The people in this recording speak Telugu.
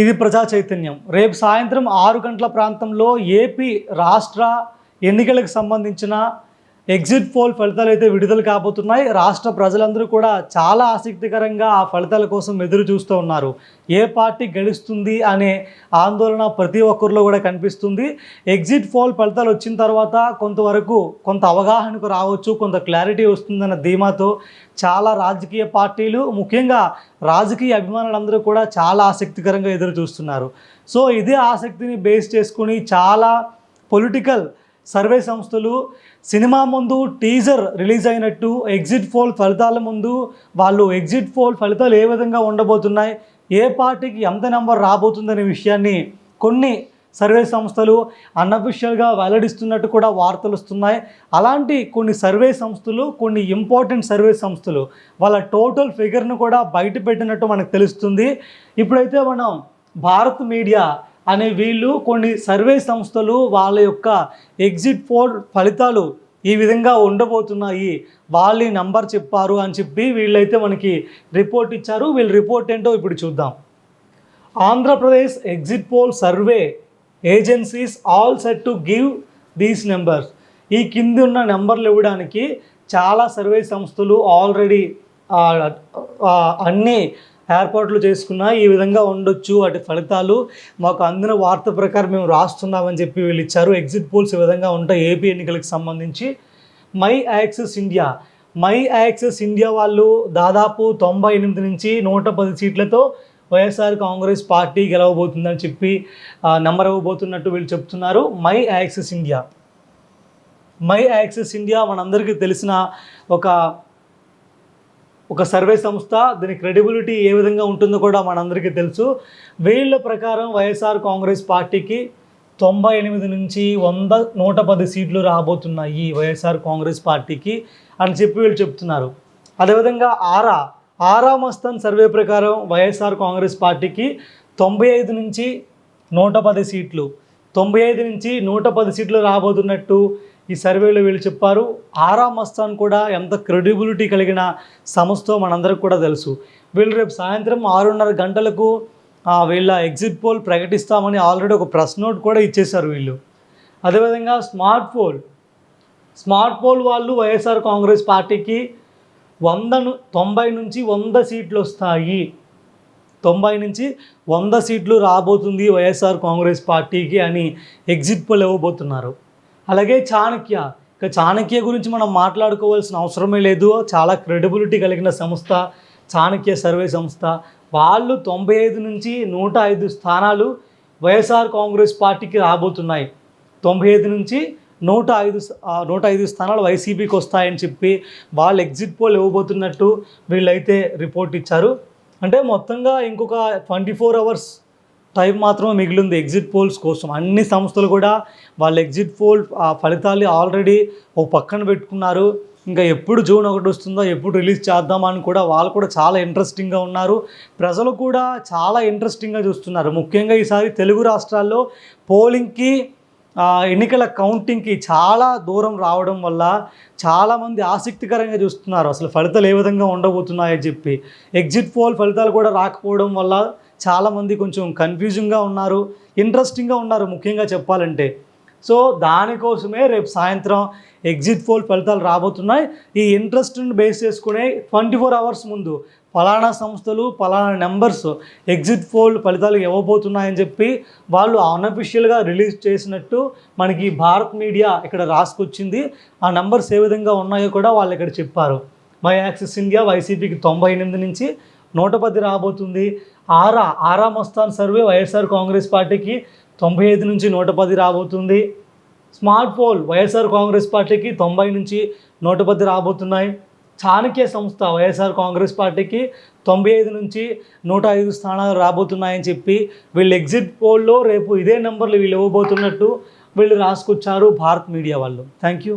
ఇది ప్రజా చైతన్యం. రేపు సాయంత్రం ఆరు గంటల ప్రాంతంలో ఏపీ రాష్ట్ర ఎన్నికలకు సంబంధించిన ఎగ్జిట్ పోల్ ఫలితాలు అయితే విడుదల కాబోతున్నాయి. రాష్ట్ర ప్రజలందరూ కూడా చాలా ఆసక్తికరంగా ఆ ఫలితాల కోసం ఎదురు చూస్తూ ఉన్నారు. ఏ పార్టీ గెలుస్తుంది అనే ఆందోళన ప్రతి ఒక్కరిలో కూడా కనిపిస్తుంది. ఎగ్జిట్ పోల్ ఫలితాలు వచ్చిన తర్వాత కొంతవరకు కొంత అవగాహనకు రావచ్చు కొంత క్లారిటీ వస్తుందన్న ధీమాతో చాలా రాజకీయ పార్టీలు ముఖ్యంగా రాజకీయ అభిమానులందరూ కూడా చాలా ఆసక్తికరంగా ఎదురు చూస్తున్నారు. సో ఇదే ఆసక్తిని బేస్ చేసుకుని చాలా పొలిటికల్ సర్వే సంస్థలు సినిమా ముందు టీజర్ రిలీజ్ అయినట్టు ఎగ్జిట్ పోల్ ఫలితాల ముందు వాళ్ళు ఎగ్జిట్ పోల్ ఫలితాలు ఏ విధంగా ఉండబోతున్నాయి ఏ పార్టీకి ఎంత నెంబర్ రాబోతుందనే విషయాన్ని కొన్ని సర్వే సంస్థలు అన్అఫిషియల్గా వెల్లడిస్తున్నట్టు కూడా వార్తలు వస్తున్నాయి. అలాంటి కొన్ని సర్వే సంస్థలు కొన్ని ఇంపార్టెంట్ సర్వే సంస్థలు వాళ్ళ టోటల్ ఫిగర్ను కూడా బయట పెట్టినట్టు మనకు తెలుస్తుంది. ఇప్పుడైతే మనం భారత్ మీడియా అనే వీళ్ళు కొన్ని సర్వే సంస్థలు వాళ్ళ యొక్క ఎగ్జిట్ పోల్ ఫలితాలు ఈ విధంగా ఉండబోతున్నాయి. వాళ్ళ నంబర్ చెప్పారు అని చెప్పి వీళ్ళైతే మనకి రిపోర్ట్ ఇచ్చారు. వీళ్ళ రిపోర్ట్ ఏంటో ఇప్పుడు చూద్దాం. Andhra Pradesh exit poll survey agencies all set to give these numbers. ఈ కింది ఉన్న నెంబర్లు ఇవ్వడానికి చాలా సర్వే సంస్థలు ఆల్రెడీ అన్నీ ఏర్పాట్లు చేసుకున్నా ఈ విధంగా ఉండొచ్చు వాటి ఫలితాలు మాకు అందిన వార్త ప్రకారం మేము రాస్తున్నామని చెప్పి వీళ్ళు ఇచ్చారు. ఎగ్జిట్ పోల్స్ ఈ విధంగా ఉంటాయి. ఏపీ ఎన్నికలకు సంబంధించి my Axis India. My Axis India వాళ్ళు దాదాపు తొంభై ఎనిమిది నుంచి నూట పది సీట్లతో వైఎస్ఆర్ కాంగ్రెస్ పార్టీ గెలవబోతుందని చెప్పి నెంబర్ అవ్వబోతున్నట్టు వీళ్ళు చెప్తున్నారు. My Axis India. My Axis India మనందరికీ తెలిసిన ఒక ఒక సర్వే సంస్థ దీని క్రెడిబిలిటీ ఏ విధంగా ఉంటుందో కూడా మనందరికీ తెలుసు. వీళ్ళ ప్రకారం వైఎస్ఆర్ కాంగ్రెస్ పార్టీకి తొంభై ఎనిమిది నుంచి వంద నూట పది సీట్లు రాబోతున్నాయి వైఎస్ఆర్ కాంగ్రెస్ పార్టీకి అని చెప్పి వీళ్ళు చెప్తున్నారు. అదేవిధంగా ఆరా ఆరా మస్తాన్ సర్వే ప్రకారం వైఎస్ఆర్ కాంగ్రెస్ పార్టీకి తొంభై ఐదు నుంచి నూట పది సీట్లు తొంభై ఐదు నుంచి నూట పది సీట్లు రాబోతున్నట్టు ఈ సర్వేలో వీళ్ళు చెప్పారు ఆరా మస్తాన్ కూడా ఎంత క్రెడిబిలిటీ కలిగిన సంస్థ మనందరికి కూడా తెలుసు. వీళ్ళు రేపు సాయంత్రం ఆరున్నర గంటలకు వీళ్ళ ఎగ్జిట్ పోల్ ప్రకటిస్తామని ఆల్రెడీ ఒక ప్రెస్ నోట్ కూడా ఇచ్చేశారు వీళ్ళు. అదేవిధంగా స్మార్ట్ పోల్ స్మార్ట్ పోల్ వాళ్ళు వైఎస్ఆర్ కాంగ్రెస్ పార్టీకి వందను తొంభై నుంచి వంద సీట్లు వస్తాయి. తొంభై నుంచి వంద సీట్లు రాబోతుంది వైఎస్ఆర్ కాంగ్రెస్ పార్టీకి అని ఎగ్జిట్ పోల్ ఇవ్వబోతున్నారు. అలాగే చాణక్య. ఇక చాణక్య గురించి మనం మాట్లాడుకోవాల్సిన అవసరమే లేదు. చాలా క్రెడిబిలిటీ కలిగిన సంస్థ చాణక్య సర్వే సంస్థ. వాళ్ళు తొంభై ఐదు నుంచి నూట ఐదు స్థానాలు వైఎస్ఆర్ కాంగ్రెస్ పార్టీకి రాబోతున్నాయి. తొంభై ఐదు నుంచి నూట ఐదు నూట ఐదు స్థానాలు వైసీపీకి వస్తాయని చెప్పి వాళ్ళు ఎగ్జిట్ పోల్ ఇవ్వబోతున్నట్టు వీళ్ళైతే రిపోర్ట్ ఇచ్చారు. అంటే మొత్తంగా ఇంకొక ట్వంటీ ఫోర్ అవర్స్ టైం మాత్రమే మిగిలింది ఎగ్జిట్ పోల్స్ కోసం. అన్ని సంస్థలు కూడా వాళ్ళ ఎగ్జిట్ పోల్ ఆ ఫలితాలు ఆల్రెడీ ఒక పక్కన పెట్టుకున్నారు. ఇంకా ఎప్పుడు జూన్ ఒకటి వస్తుందో ఎప్పుడు రిలీజ్ చేద్దామని కూడా వాళ్ళు కూడా చాలా ఇంట్రెస్టింగ్గా ఉన్నారు. ప్రజలు కూడా చాలా ఇంట్రెస్టింగ్గా చూస్తున్నారు. ముఖ్యంగా ఈసారి తెలుగు రాష్ట్రాల్లో పోలింగ్కి ఎన్నికల కౌంటింగ్కి చాలా దూరం రావడం వల్ల చాలామంది ఆసక్తికరంగా చూస్తున్నారు. అసలు ఫలితాలు ఏ విధంగా ఉండబోతున్నాయని చెప్పి. ఎగ్జిట్ పోల్ ఫలితాలు కూడా రాకపోవడం వల్ల చాలామంది కొంచెం కన్ఫ్యూజింగ్గా ఉన్నారు ఇంట్రెస్టింగ్గా ఉన్నారు ముఖ్యంగా చెప్పాలంటే. సో దానికోసమే రేపు సాయంత్రం ఎగ్జిట్ పోల్ ఫలితాలు రాబోతున్నాయి. ఈ ఇంట్రెస్ట్ని బేస్ చేసుకునే ట్వంటీ ఫోర్ అవర్స్ ముందు ఫలానా సంస్థలు ఫలానా నెంబర్స్ ఎగ్జిట్ పోల్ ఫలితాలు ఇవ్వబోతున్నాయని చెప్పి వాళ్ళు అన్అఫిషియల్గా రిలీజ్ చేసినట్టు మనకి భారత్ మీడియా ఇక్కడ రాసుకొచ్చింది. ఆ నెంబర్స్ ఏ విధంగా ఉన్నాయో కూడా వాళ్ళు ఇక్కడ చెప్పారు. మై యాక్సిస్ ఇండియా వైసీపీకి తొంభై ఎనిమిది నుంచి నూట పది రాబోతుంది. Aaraa Aaraa Mastan survey YSR Congress పార్టీకి తొంభై ఐదు నుంచి నూట పది రాబోతుంది. స్మార్ట్ పోల్ వైఎస్ఆర్ కాంగ్రెస్ పార్టీకి తొంభై నుంచి నూట పది రాబోతున్నాయి. చాణక్య సంస్థ వైఎస్ఆర్ కాంగ్రెస్ పార్టీకి తొంభై ఐదు నుంచి నూట ఐదు స్థానాలు రాబోతున్నాయని చెప్పి వీళ్ళు ఎగ్జిట్ పోల్లో రేపు ఇదే నెంబర్లు వీళ్ళు ఇవ్వబోతున్నట్టు వీళ్ళు రాసుకొచ్చారు భారత్ మీడియా వాళ్ళు. Thank you